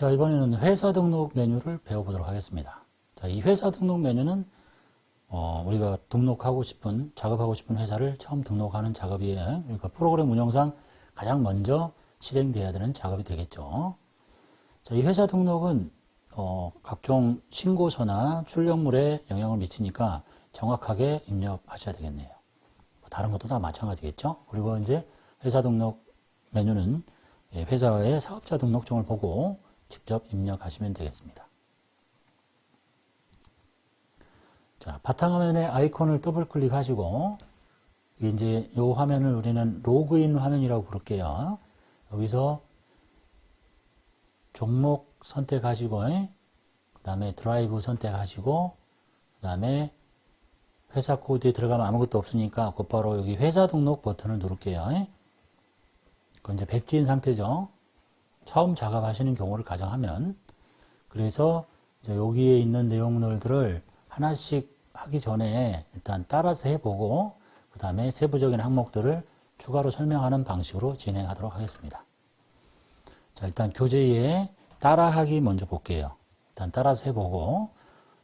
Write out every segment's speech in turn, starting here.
자, 이번에는 회사 등록 메뉴를 배워보도록 하겠습니다. 자, 이 회사 등록 메뉴는 어, 우리가 등록하고 싶은, 작업하고 싶은 회사를 처음 등록하는 작업이에요. 그러니까 프로그램 운영상 가장 먼저 실행돼야 되는 작업이 되겠죠. 자, 이 회사 등록은 어, 각종 신고서나 출력물에 영향을 미치니까 정확하게 입력하셔야 되겠네요. 뭐 다른 것도 다 마찬가지겠죠. 그리고 이제 회사 등록 메뉴는 예, 회사의 사업자 등록증을 보고 직접 입력하시면 되겠습니다. 자, 바탕화면에 아이콘을 더블 클릭하시고 이제 이 화면을 우리는 로그인 화면이라고 부를게요. 여기서 종목 선택하시고 그 다음에 드라이브 선택하시고 그 다음에 회사 코드에 들어가면 아무것도 없으니까 곧바로 여기 회사 등록 버튼을 누를게요. 그건 이제 백지인 상태죠. 처음 작업하시는 경우를 가정하면 그래서 여기에 있는 내용들을 하나씩 하기 전에 일단 따라서 해보고 그 다음에 세부적인 항목들을 추가로 설명하는 방식으로 진행하도록 하겠습니다. 자, 일단 교재에 따라하기 먼저 볼게요. 일단 따라서 해보고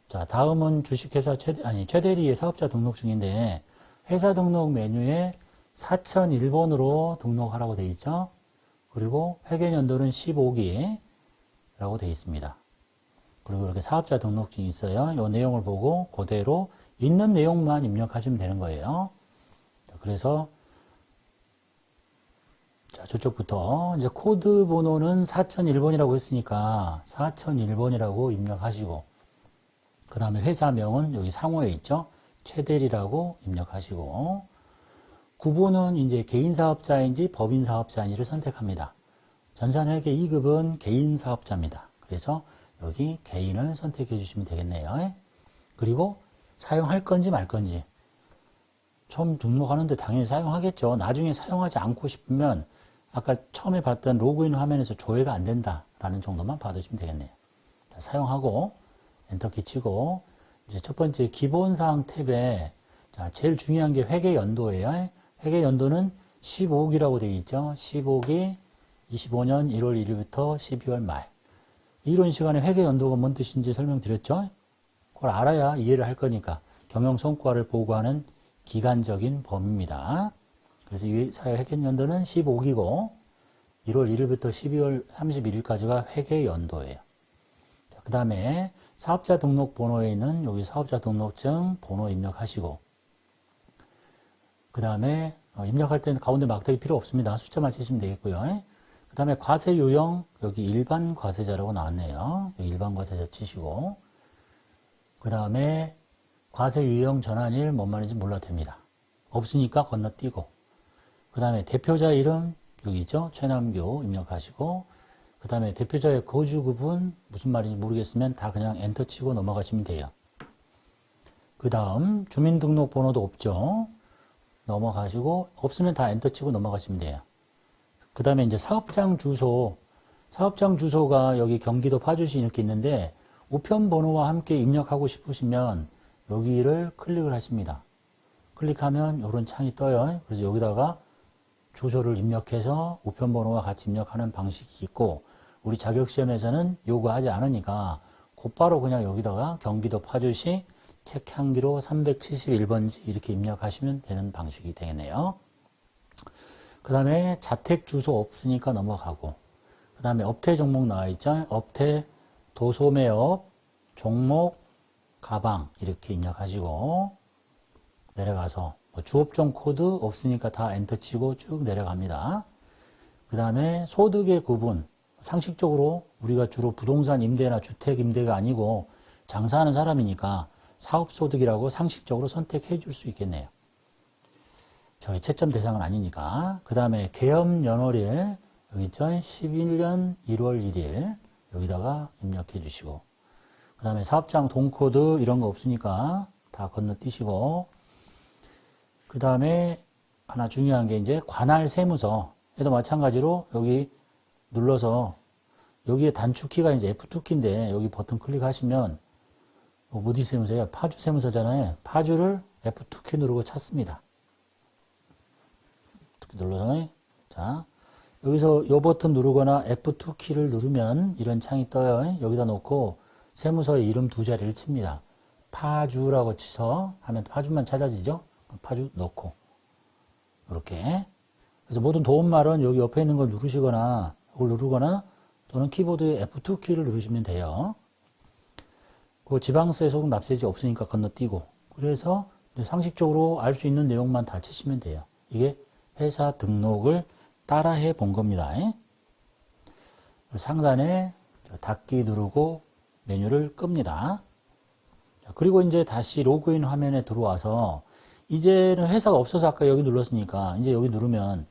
자, 다음은 주식회사 최대, 아니, 최대리의 사업자 등록증인데 회사 등록 메뉴에 4001번으로 등록하라고 되어 있죠. 그리고 회계연도는 15기라고 되어 있습니다. 그리고 이렇게 사업자 등록증이 있어요. 이 내용을 보고 그대로 있는 내용만 입력하시면 되는 거예요. 그래서 자, 저쪽부터 이제 코드 번호는 4001번이라고 했으니까 4001번이라고 입력하시고 그 다음에 회사명은 여기 상호에 있죠. 최대리라고 입력하시고 구분은 이제 개인 사업자인지 법인 사업자인지를 선택합니다. 전산회계 2급은 개인 사업자입니다. 그래서 여기 개인을 선택해 주시면 되겠네요. 그리고 사용할 건지 말 건지 처음 등록하는데 당연히 사용하겠죠. 나중에 사용하지 않고 싶으면 아까 처음에 봤던 로그인 화면에서 조회가 안 된다라는 정도만 봐두시면 되겠네요. 자, 사용하고 엔터 키 치고 이제 첫 번째 기본사항 탭에 자, 제일 중요한 게 회계 연도예요. 회계 연도는 15기라고 되어 있죠. 15기 25년 1월 1일부터 12월 말. 이런 시간에 회계 연도가 뭔 뜻인지 설명드렸죠. 그걸 알아야 이해를 할 거니까 경영 성과를 보고하는 기간적인 범위입니다. 그래서 이 사회 회계 연도는 15기고 1월 1일부터 12월 31일까지가 회계 연도예요. 그 다음에 사업자 등록 번호에 있는 여기 사업자 등록증 번호 입력하시고 그 다음에 어, 입력할 때는 가운데 막대기 필요 없습니다. 숫자만 치시면 되겠고요. 그 다음에 과세 유형 여기 일반 과세자라고 나왔네요. 일반 과세자 치시고 그 다음에 과세 유형 전환일 뭔 말인지 몰라도 됩니다. 없으니까 건너뛰고 그 다음에 대표자 이름 여기 있죠. 최남규 입력하시고 그 다음에 대표자의 거주 구분 무슨 말인지 모르겠으면 다 그냥 엔터 치고 넘어가시면 돼요. 그 다음 주민등록번호도 없죠. 넘어가시고 없으면 다 엔터 치고 넘어가시면 돼요. 그 다음에 이제 사업장 주소 사업장 주소가 여기 경기도 파주시 이렇게 있는데 우편 번호와 함께 입력하고 싶으시면 여기를 클릭을 하십니다. 클릭하면 이런 창이 떠요. 그래서 여기다가 주소를 입력해서 우편 번호와 같이 입력하는 방식이 있고 우리 자격시험에서는 요구하지 않으니까 곧바로 그냥 여기다가 경기도 파주시 책향기로 371번지 이렇게 입력하시면 되는 방식이 되겠네요. 그 다음에 자택 주소 없으니까 넘어가고 그 다음에 업태 종목 나와 있죠. 업태 도소매업 종목 가방 이렇게 입력하시고 내려가서 뭐 주업종 코드 없으니까 다 엔터 치고 쭉 내려갑니다. 그 다음에 소득의 구분 상식적으로 우리가 주로 부동산 임대나 주택 임대가 아니고 장사하는 사람이니까 사업소득이라고 상식적으로 선택해 줄 수 있겠네요. 저희 채점 대상은 아니니까. 그 다음에 계엄 연월일, 여기 있죠? 11년 1월 1일, 여기다가 입력해 주시고. 그 다음에 사업장 동코드 이런 거 없으니까 다 건너뛰시고. 그 다음에 하나 중요한 게 이제 관할 세무서. 얘도 마찬가지로 여기 눌러서 여기에 단축키가 이제 F2키인데 여기 버튼 클릭하시면 뭐 어디 세무서예요? 파주 세무서잖아요. 파주를 F2키 누르고 찾습니다. 이렇게 눌러서 자 여기서 이 버튼 누르거나 F2 키를 누르면 이런 창이 떠요. 여기다 놓고 세무서의 이름 두 자리를 칩니다. 파주라고 치서 하면 파주만 찾아지죠? 파주 넣고. 이렇게. 그래서 모든 도움말은 여기 옆에 있는 걸 누르시거나, 이걸 누르거나, 또는 키보드의 F2 키를 누르시면 돼요. 그 지방세 소득 납세지 없으니까 건너뛰고. 그래서 상식적으로 알 수 있는 내용만 다 치시면 돼요. 이게 회사 등록을 따라해 본 겁니다. 상단에 닫기 누르고 메뉴를 끕니다. 그리고 이제 다시 로그인 화면에 들어와서 이제는 회사가 없어서 아까 여기 눌렀으니까 이제 여기 누르면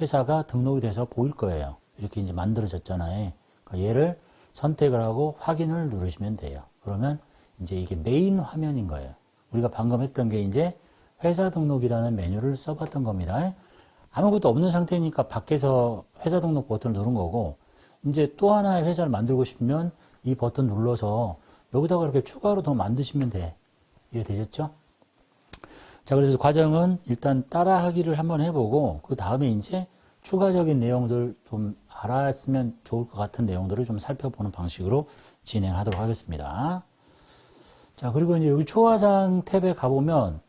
회사가 등록이 돼서 보일 거예요. 이렇게 이제 만들어졌잖아요. 그러니까 얘를 선택을 하고 확인을 누르시면 돼요. 그러면 이제 이게 메인 화면인 거예요. 우리가 방금 했던 게 이제 회사 등록이라는 메뉴를 써봤던 겁니다. 아무것도 없는 상태니까 밖에서 회사 등록 버튼을 누른 거고 이제 또 하나의 회사를 만들고 싶으면 이 버튼 눌러서 여기다가 이렇게 추가로 더 만드시면 돼. 이해되셨죠? 자, 그래서 과정은 일단 따라하기를 한번 해보고 그 다음에 이제 추가적인 내용들 좀 알았으면 좋을 것 같은 내용들을 좀 살펴보는 방식으로 진행하도록 하겠습니다. 자, 그리고 이제 여기 초화상 탭에 가보면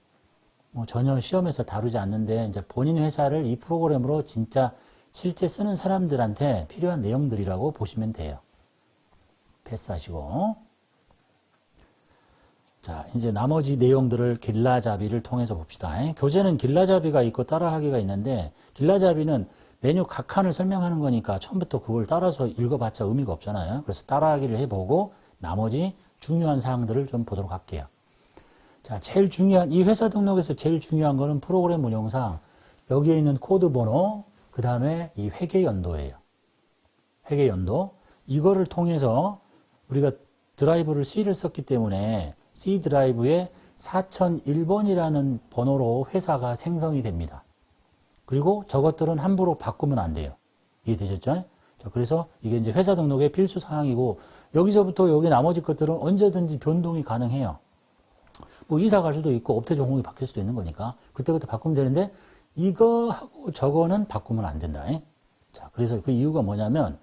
뭐 전혀 시험에서 다루지 않는데 이제 본인 회사를 이 프로그램으로 진짜 실제 쓰는 사람들한테 필요한 내용들이라고 보시면 돼요. 패스하시고. 자, 이제 나머지 내용들을 길라잡이를 통해서 봅시다. 교재는 길라잡이가 있고 따라하기가 있는데 길라잡이는 메뉴 각 칸을 설명하는 거니까 처음부터 그걸 따라서 읽어봤자 의미가 없잖아요. 그래서 따라하기를 해보고 나머지 중요한 사항들을 좀 보도록 할게요. 자, 제일 중요한, 이 회사 등록에서 제일 중요한 거는 프로그램 운영상 여기에 있는 코드 번호, 그 다음에 이 회계 연도예요. 회계 연도. 이거를 통해서 우리가 드라이브를 C를 썼기 때문에 C 드라이브에 4001번이라는 번호로 회사가 생성이 됩니다. 그리고 저것들은 함부로 바꾸면 안 돼요. 이해되셨죠? 자, 그래서 이게 이제 회사 등록의 필수 사항이고 여기서부터 여기 나머지 것들은 언제든지 변동이 가능해요. 뭐 이사 갈 수도 있고 업태 전공이 바뀔 수도 있는 거니까 그때그때 바꾸면 되는데 이거하고 저거는 바꾸면 안 된다. 자, 그래서 그 이유가 뭐냐면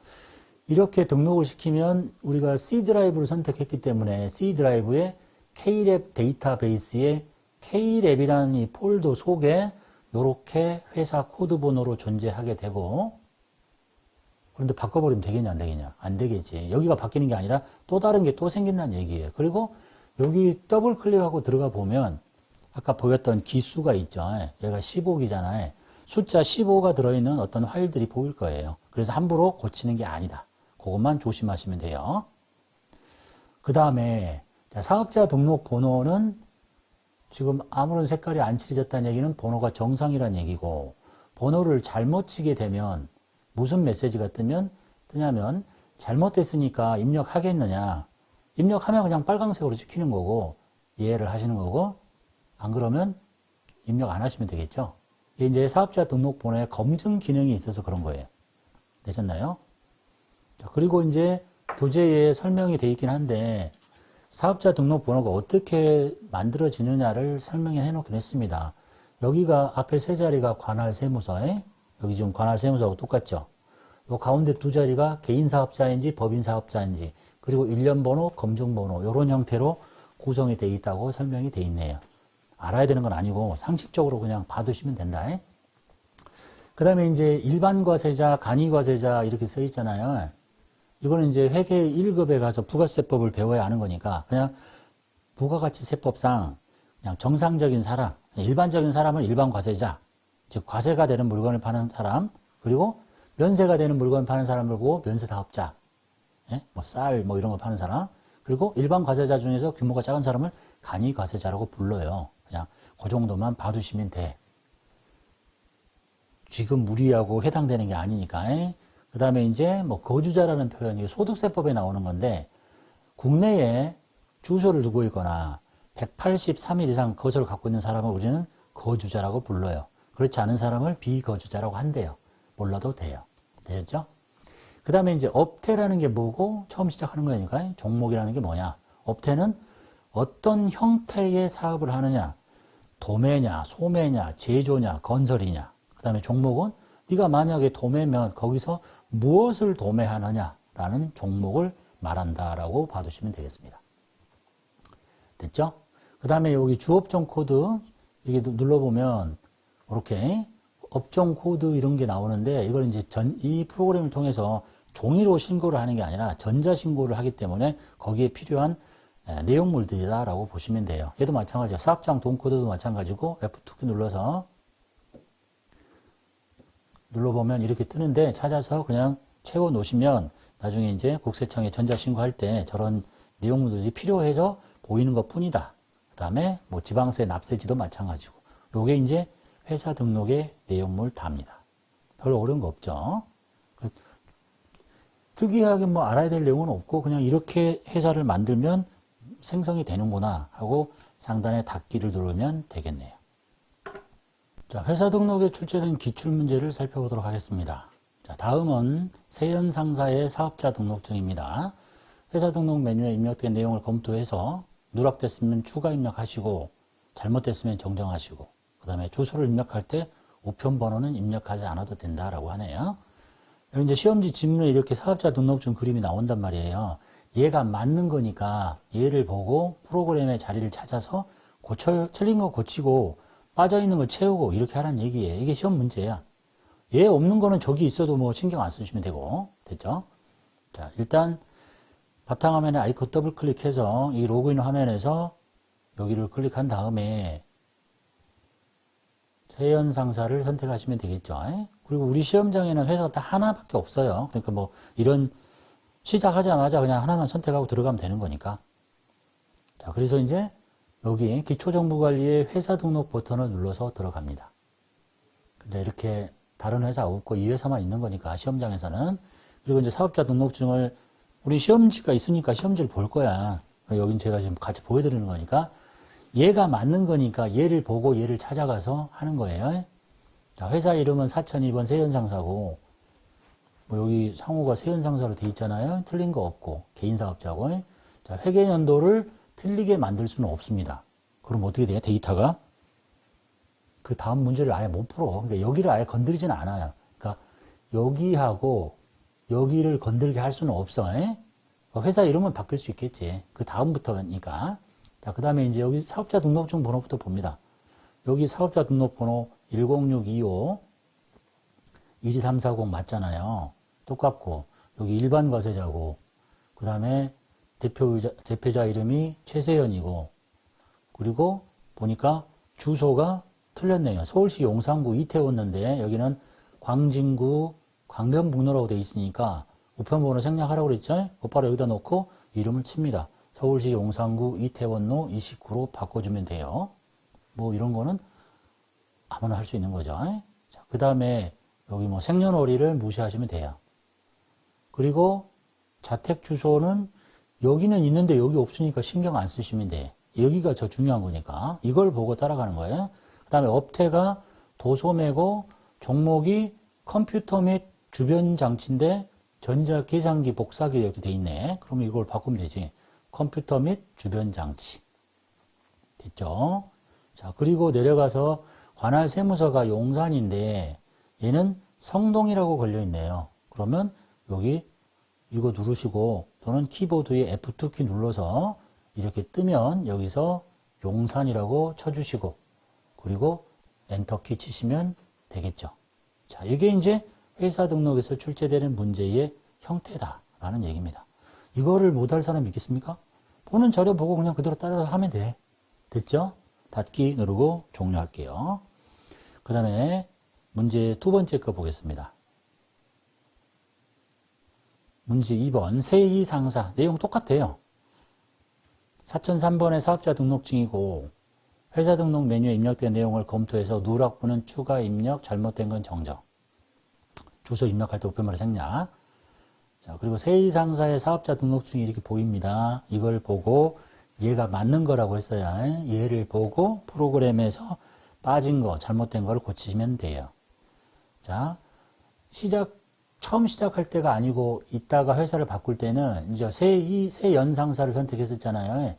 이렇게 등록을 시키면 우리가 C 드라이브를 선택했기 때문에 C 드라이브에 K랩 데이터베이스에 K랩이라는 이 폴더 속에 이렇게 회사 코드 번호로 존재하게 되고 그런데 바꿔버리면 되겠냐 안 되겠냐? 안 되겠지. 여기가 바뀌는 게 아니라 또 다른 게 또 생긴다는 얘기예요. 그리고 여기 더블 클릭하고 들어가 보면 아까 보였던 기수가 있죠. 얘가 15기잖아요 숫자 15가 들어있는 어떤 파일들이 보일 거예요. 그래서 함부로 고치는 게 아니다. 그것만 조심하시면 돼요. 그 다음에 사업자 등록 번호는 지금 아무런 색깔이 안 칠해졌다는 얘기는 번호가 정상이라는 얘기고 번호를 잘못 치게 되면 무슨 메시지가 뜨면 뜨냐면 잘못됐으니까 입력하겠느냐. 입력하면 그냥 빨강색으로 찍히는 거고 이해를 하시는 거고 안 그러면 입력 안 하시면 되겠죠? 이제 사업자 등록 번호에 검증 기능이 있어서 그런 거예요. 되셨나요? 그리고 이제 교재에 설명이 돼 있긴 한데 사업자 등록 번호가 어떻게 만들어지느냐를 설명해 놓긴 했습니다. 여기가 앞에 세 자리가 관할 세무서에 여기 지금 관할 세무서하고 똑같죠. 요 가운데 두 자리가 개인 사업자인지 법인 사업자인지 그리고 일련 번호, 검증 번호 이런 형태로 구성이 되어 있다고 설명이 되어 있네요. 알아야 되는 건 아니고 상식적으로 그냥 봐두시면 된다. 그 다음에 이제 일반 과세자, 간이 과세자 이렇게 써 있잖아요. 이거는 이제 회계 1급에 가서 부가세법을 배워야 하는 거니까 그냥 부가가치세법상 그냥 정상적인 사람, 일반적인 사람은 일반 과세자, 즉 과세가 되는 물건을 파는 사람, 그리고 면세가 되는 물건을 파는 사람을 보고 면세사업자, 예? 뭐 쌀, 뭐 이런 거 파는 사람, 그리고 일반 과세자 중에서 규모가 작은 사람을 간이 과세자라고 불러요. 그냥 그 정도만 봐두시면 돼. 지금 우리하고 해당되는 게 아니니까. 예? 그 다음에 이제 뭐 거주자라는 표현이 소득세법에 나오는 건데 국내에 주소를 두고 있거나 183일 이상 거소를 갖고 있는 사람을 우리는 거주자라고 불러요. 그렇지 않은 사람을 비거주자라고 한대요. 몰라도 돼요. 되셨죠? 그 다음에 이제 업태라는 게 뭐고 처음 시작하는 거니까 종목이라는 게 뭐냐. 업태는 어떤 형태의 사업을 하느냐. 도매냐, 소매냐, 제조냐, 건설이냐. 그 다음에 종목은 네가 만약에 도매면 거기서 무엇을 도매하느냐라는 종목을 말한다라고 봐두시면 되겠습니다. 됐죠? 그 다음에 여기 주업종 코드 이게 눌러보면 이렇게 업종 코드 이런 게 나오는데 이걸 이제 전, 이 프로그램을 통해서 종이로 신고를 하는 게 아니라 전자 신고를 하기 때문에 거기에 필요한 에, 내용물들이다라고 보시면 돼요. 얘도 마찬가지예요. 사업장 돈 코드도 마찬가지고 F2키 눌러서 눌러보면 이렇게 뜨는데 찾아서 그냥 채워 놓으시면 나중에 이제 국세청에 전자 신고할 때 저런 내용물들이 필요해서 보이는 것 뿐이다. 그 다음에 뭐 지방세 납세지도 마찬가지고. 요게 이제 회사 등록의 내용물 답니다. 별로 어려운 거 없죠. 그 특이하게 뭐 알아야 될 내용은 없고 그냥 이렇게 회사를 만들면 생성이 되는구나 하고 상단에 닫기를 누르면 되겠네요. 자, 회사 등록에 출제된 기출문제를 살펴보도록 하겠습니다. 자, 다음은 세연 상사의 사업자 등록증입니다. 회사 등록 메뉴에 입력된 내용을 검토해서 누락됐으면 추가 입력하시고 잘못됐으면 정정하시고 그 다음에 주소를 입력할 때 우편 번호는 입력하지 않아도 된다라고 하네요. 이제 시험지 지문에 이렇게 사업자 등록증 그림이 나온단 말이에요. 얘가 맞는 거니까 얘를 보고 프로그램의 자리를 찾아서 고쳐, 틀린 거 고치고 빠져있는 거 채우고 이렇게 하라는 얘기예요. 이게 시험 문제야. 얘 없는 거는 저기 있어도 뭐 신경 안 쓰시면 되고. 됐죠? 자, 일단 바탕화면에 아이콘 더블 클릭해서 이 로그인 화면에서 여기를 클릭한 다음에 세연 상사를 선택하시면 되겠죠. 그리고 우리 시험장에는 회사가 딱 하나밖에 없어요. 그러니까 뭐 이런 시작하자마자 그냥 하나만 선택하고 들어가면 되는 거니까. 자, 그래서 이제 여기 기초정보관리의 회사 등록 버튼을 눌러서 들어갑니다. 근데 이렇게 다른 회사 없고 이 회사만 있는 거니까 시험장에서는 그리고 이제 사업자 등록증을 우리 시험지가 있으니까 시험지를 볼 거야. 여긴 제가 지금 같이 보여드리는 거니까 얘가 맞는 거니까 얘를 보고 얘를 찾아가서 하는 거예요. 자, 회사 이름은 4002번 세연상사고 뭐 여기 상호가 세연상사로 돼 있잖아요. 틀린 거 없고 개인사업자고 자, 회계연도를 틀리게 만들 수는 없습니다. 그럼 어떻게 돼요? 데이터가 그 다음 문제를 아예 못 풀어. 그러니까 여기를 아예 건드리지는 않아요. 그러니까 여기하고 여기를 건들게 할 수는 없어. 에? 회사 이름은 바뀔 수 있겠지. 그 다음부터니까. 자, 그 다음에 이제 여기 사업자 등록증 번호부터 봅니다. 여기 사업자 등록번호 10625 22340 맞잖아요. 똑같고, 여기 일반 과세자고, 그 다음에 대표자, 대표자 이름이 최세연이고, 그리고 보니까 주소가 틀렸네요. 서울시 용산구 이태원인데, 여기는 광진구 광변북로라고 되어 있으니까 우편번호 생략하라고 그랬죠? 곧바로 여기다 놓고 이름을 칩니다. 서울시 용산구 이태원로 29로 바꿔주면 돼요. 뭐 이런 거는 아무나 할 수 있는 거죠. 자, 그 다음에 여기 뭐 생년월일을 무시하시면 돼요. 그리고 자택 주소는 여기는 있는데 여기 없으니까 신경 안 쓰시면 돼. 여기가 저 중요한 거니까 이걸 보고 따라가는 거예요. 그 다음에 업태가 도소매고 종목이 컴퓨터 및 주변 장치인데 전자 계산기 복사기 이렇게 돼 있네. 그러면 이걸 바꾸면 되지. 컴퓨터 및 주변 장치. 됐죠? 자, 그리고 내려가서 관할 세무서가 용산인데 얘는 성동이라고 걸려 있네요. 그러면 여기 이거 누르시고 또는 키보드에 F2키 눌러서 이렇게 뜨면 여기서 용산이라고 쳐주시고 그리고 엔터키 치시면 되겠죠. 자, 이게 이제 회사 등록에서 출제되는 문제의 형태다라는 얘기입니다. 이거를 못할 사람 있겠습니까? 보는 자료 보고 그냥 그대로 따라서 하면 돼. 됐죠? 닫기 누르고 종료할게요. 그 다음에 문제 두 번째 거 보겠습니다. 문제 2번 세이 상사 내용 똑같아요. 4003번의 사업자 등록증이고 회사 등록 메뉴에 입력된 내용을 검토해서 누락부는 추가 입력, 잘못된 건 정정. 주소 입력할 때 우편물에 생략. 자, 그리고 세이 상사의 사업자 등록증이 이렇게 보입니다. 이걸 보고 얘가 맞는 거라고 했어요. 얘를 보고 프로그램에서 빠진 거, 잘못된 거를 고치시면 돼요. 자, 시작, 처음 시작할 때가 아니고 이따가 회사를 바꿀 때는 이제 새, 새 연상사를 선택했었잖아요.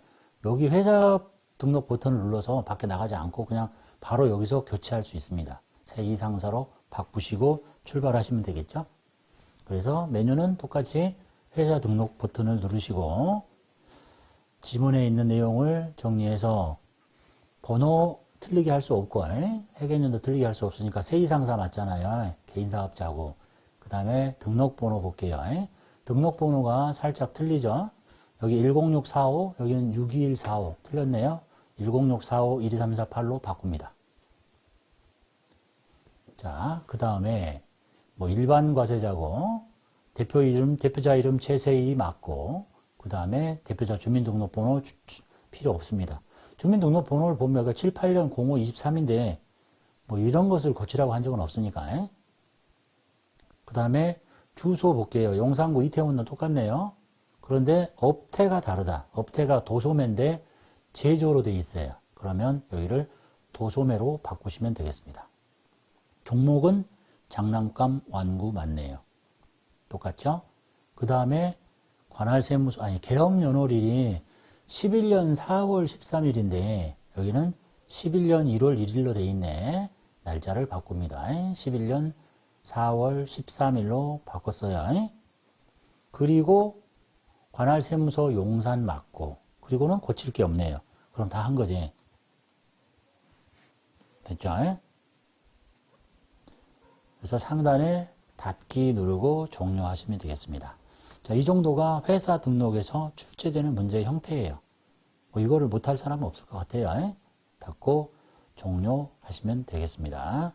여기 회사 등록 버튼을 눌러서 밖에 나가지 않고 그냥 바로 여기서 교체할 수 있습니다. 새 이상사로 바꾸시고 출발하시면 되겠죠. 그래서 메뉴는 똑같이 회사 등록 버튼을 누르시고 지문에 있는 내용을 정리해서 번호 틀리게 할 수 없고 에? 회계연도 틀리게 할 수 없으니까 세이상사 맞잖아요. 개인사업자고. 그 다음에 등록번호 볼게요. 에? 등록번호가 살짝 틀리죠. 여기 10645 여기는 62145 틀렸네요. 10645 12348로 바꿉니다. 자, 그 다음에 뭐 일반 과세자고 대표 이름, 대표자 이름 최세희 맞고 그 다음에 대표자 주민등록번호 주- 주- 필요 없습니다. 주민등록번호를 보면 여기 7, 8년 05, 23인데 뭐 이런 것을 고치라고 한 적은 없으니까. 그 다음에 주소 볼게요. 용산구 이태원은 똑같네요. 그런데 업태가 다르다. 업태가 도소매인데 제조로 돼 있어요. 그러면 여기를 도소매로 바꾸시면 되겠습니다. 종목은 장난감 완구 맞네요. 똑같죠? 그 다음에 관할 세무서, 아니, 개업 연월일이 11년 4월 13일인데, 여기는 11년 1월 1일로 돼 있네. 날짜를 바꿉니다. 11년 4월 13일로 바꿨어요. 그리고 관할 세무서 용산 맞고, 그리고는 고칠 게 없네요. 그럼 다 한 거지. 됐죠? 그래서 상단에 닫기 누르고 종료하시면 되겠습니다. 자, 이 정도가 회사 등록에서 출제되는 문제의 형태예요. 뭐 이거를 못할 사람은 없을 것 같아요. 닫고 종료하시면 되겠습니다.